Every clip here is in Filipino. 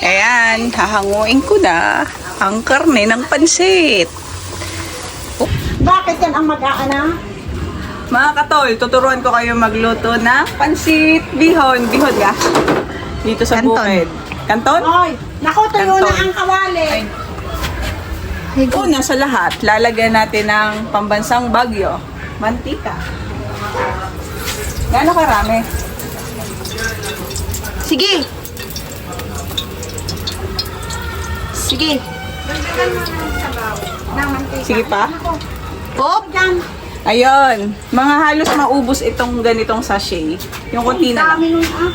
Ayan, hahanguin ko na ang karne ng pansit. Bakit yan ang mag-aana? Mga katol, tuturuan ko kayo magluto ng pansit bihon. Bihon ka? Dito sa Kanton. bukid. Kanton? Oy, naku, tuyo Kanton. na ang kawali. Una sa lahat, lalagyan natin ng pambansang bagyo. Mantika. Gano'ng karami? Sige. Sige. Sige pa. Pop. Ayun. Mga halos maubos itong ganitong sachet. Yung konti na lang. dami nun ah.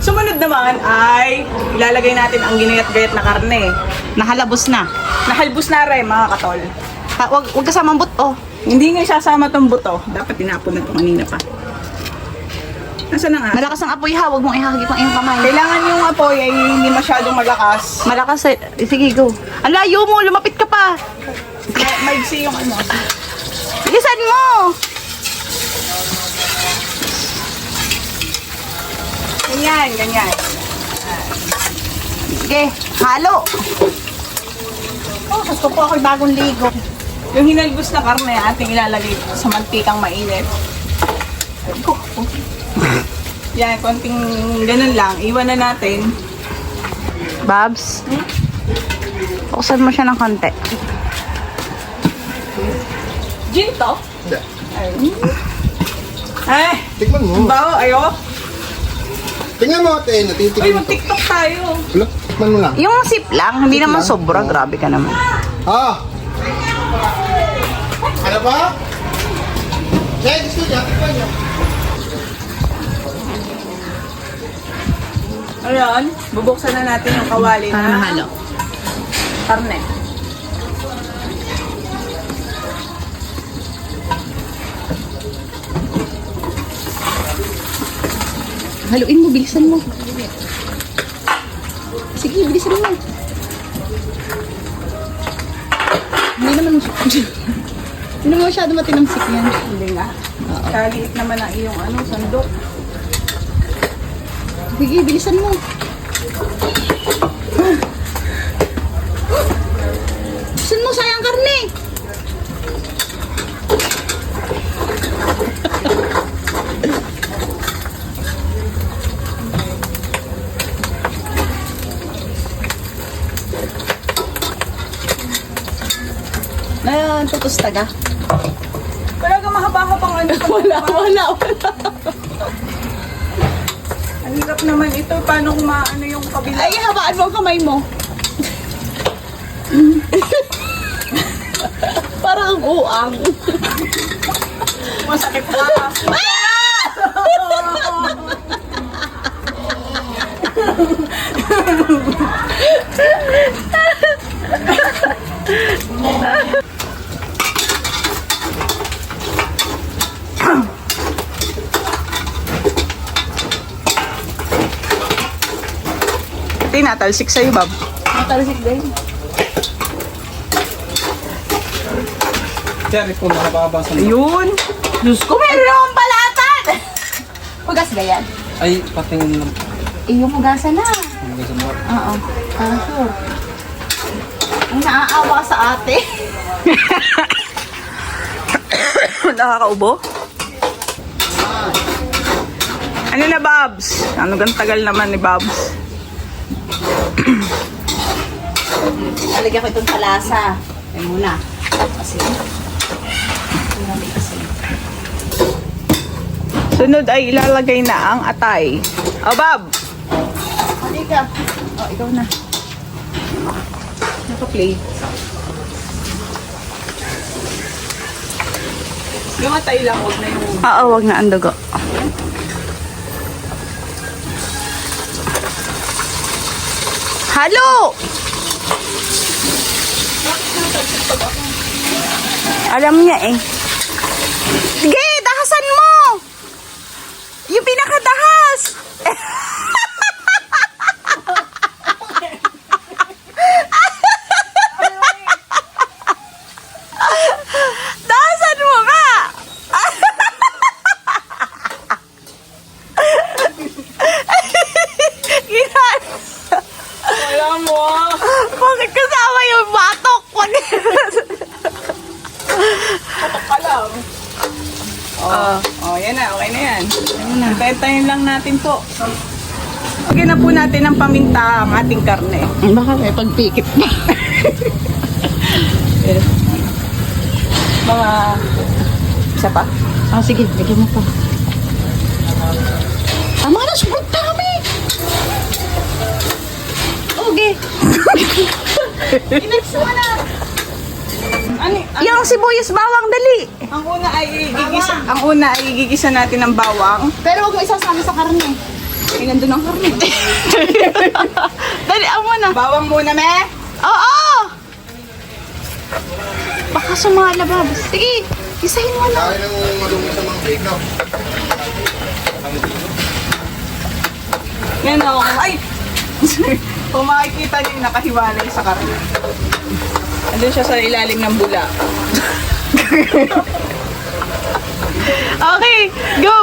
Sumunod naman ay ilalagay natin ang ginayat-gayat na karne. Nahalabos na. Nahalbos na rin mga katol. Ha, wag, wag kasamang buto. Hindi nga isasama tong buto. Dapat tinapon na ito kanina pa. Nasaan na nga? Malakas ang apoy ha. Huwag mong ihagip ang iyong kamay. Kailangan yung apoy ay hindi masyadong malakas. Malakas eh. Sige, go. Ang layo mo. Lumapit ka pa. Ma- Maigsi yung ano. Bilisan mo. Ganyan, ganyan. Sige. Halo. Oh, gusto po ako'y bagong ligo. Yung hinalbos na karne ating ilalagay sa mantikang mainit. Yan, konting ganun lang. Iwan na natin. Babs. Buksan mo siya ng konti. Gin to? Ay, Tikman mo. bawo, ayo. Tingnan mo ate, Uy, natitikman mo to. mag-tiktok tayo. Wala, tikman mo lang. Yung sip lang. Hindi naman sobra. Grabe ka naman. Ah! Ano ba? Kaya gusto niya, tikman niya. Ayun, bubuksan na natin yung kawali na karne. Haluin mo. Bilisan mo. Sige, bilisan mo. Hindi naman Hindi naman masyado matinamsik yan. Hindi nga. Kaliit naman ang iyong ano, sandok. Sige, bilisan mo. Bilisan mo, sayang karne. Ayan, tutos taga. Wala kang mahaba-habang ano. Wala, wala, wala. Ang hirap naman ito. Paano kung maano yung kabila? Ay, habaan mo ang kamay mo. Parang ang uang. Masakit pa. Tinatalsik sa'yo, Bob. Matalsik din. Diyan, ito nakababa sa Ayun. Diyos ko, meron akong balatan! Hugas ba yan? Ay, patingin lang. Eh, yung hugasan na. Sa mga. Oo. Ah, sure. Ang naaawa ka sa ate. Nakakaubo? Ano na, Babs? Ano gan tagal naman ni Babs? Talagyan ko itong palasa. Ay muna. Kasi. Sunod ay ilalagay na ang atay. O, Bob! Halika. Oh, ikaw na. Naka-play. Yung atay lang, huwag na yung... Oo, wag na ang dugo. Halo! Alam niya eh. Sige, dahasan mo! Yung pinakadahas! dahasan mo ka! Tentayin lang natin po. Lagyan na po natin ng paminta ang ating karne. Baka may pagpikit pa. Mga isa pa. Ah, sige, bigyan mo pa. Tama na, sobrang dami! Okay. Inex mo na. Ano, ano, Yung sibuyas bawang dali. ang una ay gigisa, ang una ay gigisa natin ng bawang. Pero huwag mo isasama sa karne. Ay, nandun ang karne. Dali, ako na. bawang muna, me. Oo! Baka sumalabab. Sige, isahin mo na. Tayo nang malumi sa mga cake, no? Yan ako. Ay! Kung makikita niyo yung nakahiwalay sa karne. Andun siya sa ilalim ng bula. Okay, go!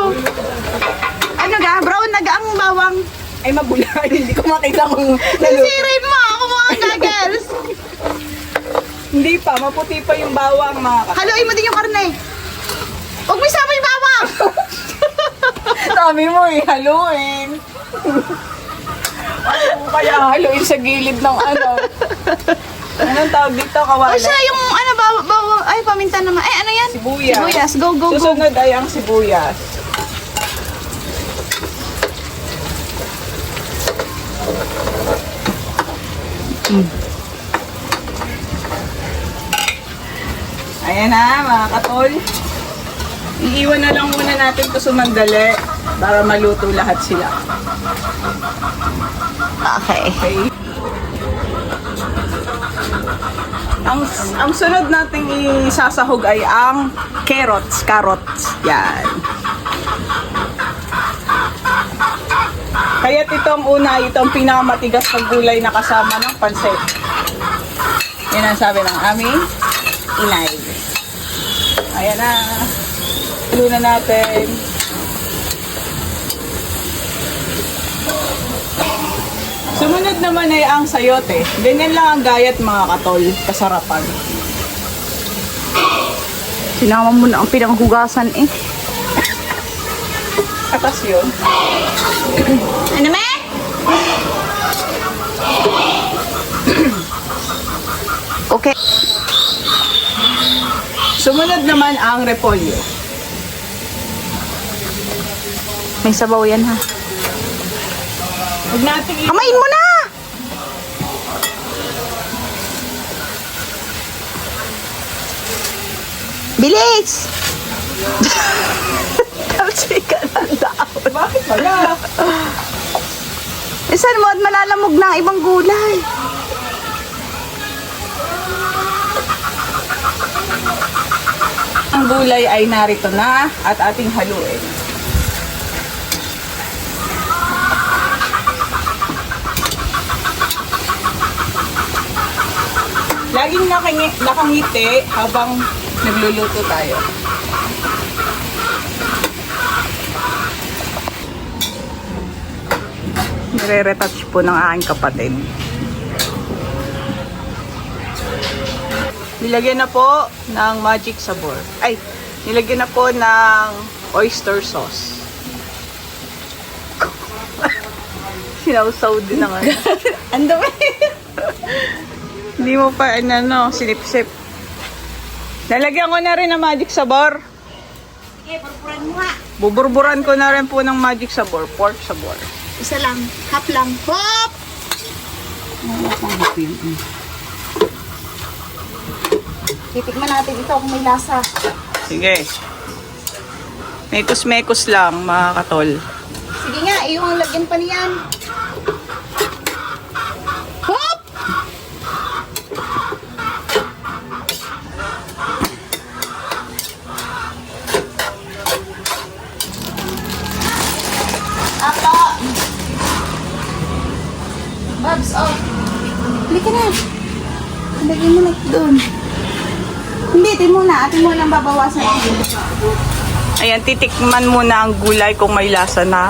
Ano ga? Brown na ga ang bawang. Ay, mabula. Hindi ko makita kung. Sisirin mo ako mga goggles. Hindi pa. Maputi pa yung bawang, mga ka. Haluin mo din yung karne. Huwag mo isama yung bawang. Dami mo eh, haluin. ano kaya haluin sa gilid ng ano? Anong tawag dito? O Kawali? siya yung ano, bawang, bawang, ay paminta naman. Eh, ano yan? Sibuyas. Sibuyas, go, go, go. Susunod ay ang sibuyas. Ayan na, mga katol. Iiwan na lang muna natin to sumandali para maluto lahat sila. Okay. Okay. Ang ang sunod nating isasahog ay ang carrots, carrots. Yan. Kaya itong una, itong pinakamatigas na gulay na kasama ng pansit. Yan ang sabi ng aming inay. Ayan na. Tulo na natin. Sumunod naman ay ang sayote. Ganyan lang ang gayat mga katol. Kasarapan. Sinama mo na ang pinanghugasan eh. Atas yun. Ano me? okay. Sumunod naman ang repolyo. May sabaw yan ha. Huwag natin Kamain mo na! Bilis! Kasi ka na daw. Bakit wala? Isan mo at malalamog na ang ibang gulay. Ang gulay ay narito na at ating haluin. Laging nakangi, nakangiti habang nagluluto tayo. Nire-retouch po ng aking kapatid. Nilagyan na po ng magic sabor. Ay, nilagyan na po ng oyster sauce. Sinausaw din ano. Ang dami. Hindi mo pa, ano, no, sinip-sip. Nalagyan ko na rin ng magic sabor. Okay, purpuran mo nga. Buburburan ko na rin po ng magic sabor, pork sabor. Isa lang. Hap lang. Hop! Titikman natin ito kung may lasa. Sige. Mekos-mekos lang, mga katol. Sige nga, iyong lagyan pa niyan. Na. Lagyan mo na doon. Hindi, ito muna. Ate muna ang babawasan ito. Ayan, titikman muna ang gulay kung may lasa na.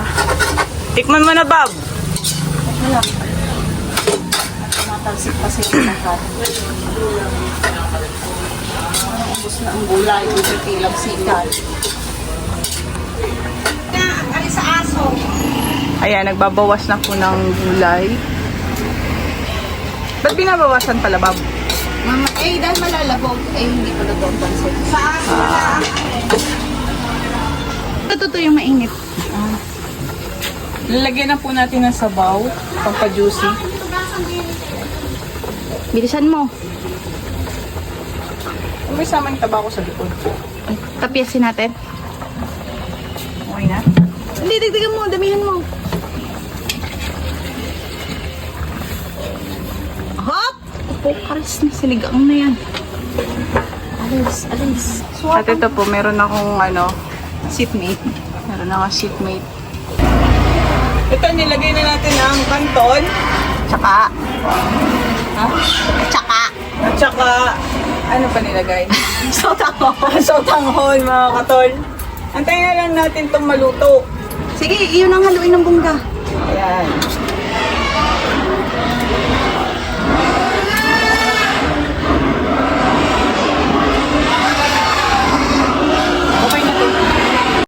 Tikman mo na, Bob. Tumatalsik pa sa yung lahat. Ubus na ang gulay, bibitilang sikat. Ayan, nagbabawas na po ng gulay. Ba't binabawasan pala, Bob? Mama, eh, dahil malalabog, eh, hindi ko luto ang pansit. Ito to yung mainit. Lalagyan na po natin ng sabaw, pampa-juicy. Bilisan mo. May sama yung taba ko sa likod. Tapyasin natin. Okay na? Hindi, dagdagan mo, damihan mo. Hop! Opo, karis na siligang na yan. Alis, alis. At ito po, meron akong ano, seatmate. Meron akong seatmate. Ito, nilagay na natin ang kanton. Tsaka, Ha? tsaka. At saka, ano pa nilagay? Sotanghon. Sotanghon, mga katol. Antayin na lang natin itong maluto. Sige, iyon ang haluin ng bungga. Ayan.